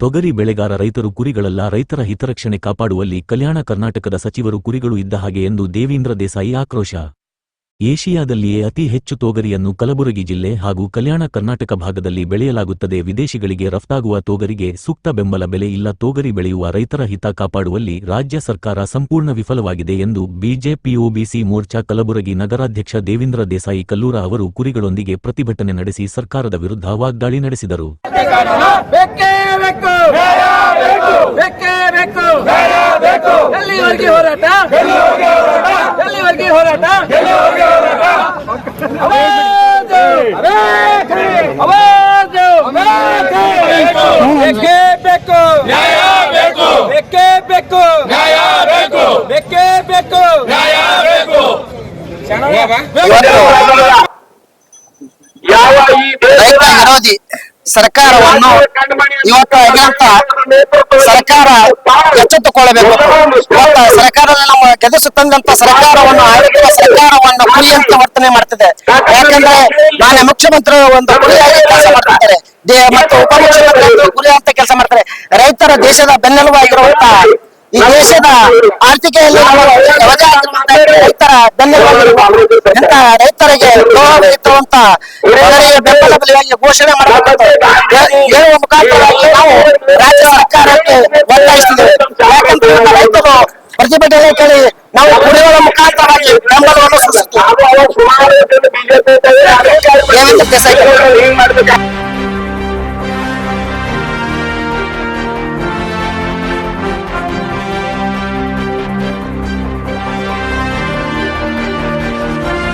ತೊಗರಿ ಬೆಳೆಗಾರ ರೈತರು ಕುರಿಗಳಲ್ಲ, ರೈತರ ಹಿತರಕ್ಷಣೆ ಕಾಪಾಡುವಲ್ಲಿ ಕಲ್ಯಾಣ ಕರ್ನಾಟಕದ ಸಚಿವರು ಕುರಿಗಳು ಇದ್ದ ಹಾಗೆ ಎಂದು ದೇವೀಂದ್ರ ದೇಸಾಯಿ ಆಕ್ರೋಶ. ಏಷಿಯಾದಲ್ಲಿಯೇ ಅತಿ ಹೆಚ್ಚು ತೋಗರಿಯನ್ನು ಕಲಬುರಗಿ ಜಿಲ್ಲೆ ಹಾಗೂ ಕಲ್ಯಾಣ ಕರ್ನಾಟಕ ಭಾಗದಲ್ಲಿ ಬೆಳೆಯಲಾಗುತ್ತದೆ. ವಿದೇಶಿಗಳಿಗೆ ರಫ್ತಾಗುವ ತೋಗರಿಗೆ ಸೂಕ್ತ ಬೆಂಬಲ ಬೆಲೆ ಇಲ್ಲ. ತೋಗರಿ ಬೆಳೆಯುವ ರೈತರ ಹಿತ ಕಾಪಾಡುವಲ್ಲಿ ರಾಜ್ಯ ಸರ್ಕಾರ ಸಂಪೂರ್ಣ ವಿಫಲವಾಗಿದೆ ಎಂದು ಬಿಜೆಪಿಒಬಿಸಿ ಮೋರ್ಚಾ, ಕಲಬುರಗಿ ನಗರಾಧ್ಯಕ್ಷ ದೇವೇಂದ್ರ ದೇಸಾಯಿ ಕಲ್ಲೂರ ಅವರು ಕುರಿಗಳೊಂದಿಗೆ ಪ್ರತಿಭಟನೆ ನಡೆಸಿ ಸರ್ಕಾರದ ವಿರುದ್ಧ ವಾಗ್ದಾಳಿ ನಡೆಸಿದರು. ಬೇಕು ಹೋರಾಟ? ಹೋರಾಟ! ಅವಾಜು! ಬೇಕೇ? ಬೇಕು! ಬೇಕೇ? ಬೇಕು! ಬೇಕೇ? ಬೇಕು! ಯಾವ ಈ ರೈತ ವಿರೋಧಿ ಸರ್ಕಾರವನ್ನು ಇವತ್ತು ಸರ್ಕಾರ ಎಚ್ಚೆತ್ತುಕೊಳ್ಳಬೇಕು. ಇವತ್ತು ಸರ್ಕಾರದಲ್ಲಿ ನಮ್ಮ ಗೆದಿಸು ತಂದಂತ ಸರ್ಕಾರವನ್ನು ಆಡಳಿತ ಸರ್ಕಾರವನ್ನು ಕುರಿಯಂತ ವರ್ತನೆ ಮಾಡ್ತಿದೆ. ಯಾಕಂದ್ರೆ ನಾಳೆ ಮುಖ್ಯಮಂತ್ರಿ ಒಂದು ಹುಲಿಯಾಗಿ ಕೆಲಸ ಮಾಡ್ತಿದ್ದಾರೆ. ಮತ್ತು ಉಪಮುಖ್ಯಮಂತ್ರಿ ಹುಲಿ ಅಂತ ಕೆಲಸ ಮಾಡ್ತಾರೆ. ರೈತರ ದೇಶದ ಬೆನ್ನೆಲುಬಾಗಿರುವಂತ ಈ ದೇಶದ ಆರ್ಥಿಕೆಯಲ್ಲಿ ರೈತರ ಬೆನ್ನೆಲುಬಾಗಿರುವ ರೈತರಿಗೆ ಬೆಲೆಯ ಬೆಂಬಲ ಬೆಲೆಯಾಗಿ ಘೋಷಣೆ ಹೇಳುವ ಮುಖಾಂತರವಾಗಿ ನಾವು ರಾಜ್ಯ ಸರ್ಕಾರಕ್ಕೆ ಒತ್ತಾಯಿಸಿದ್ದೇವೆ. ಯಾಕಂದ್ರೆ ರೈತರು ಪ್ರತಿಭಟನೆ ಕೇಳಿ. ನಾವು ಕುಡಿಯುವ ಮುಖಾಂತರವಾಗಿ ಬೆಂಬಲವನ್ನು ಸೂಚಿಸುತ್ತೇವೆ ಸುಮಾರು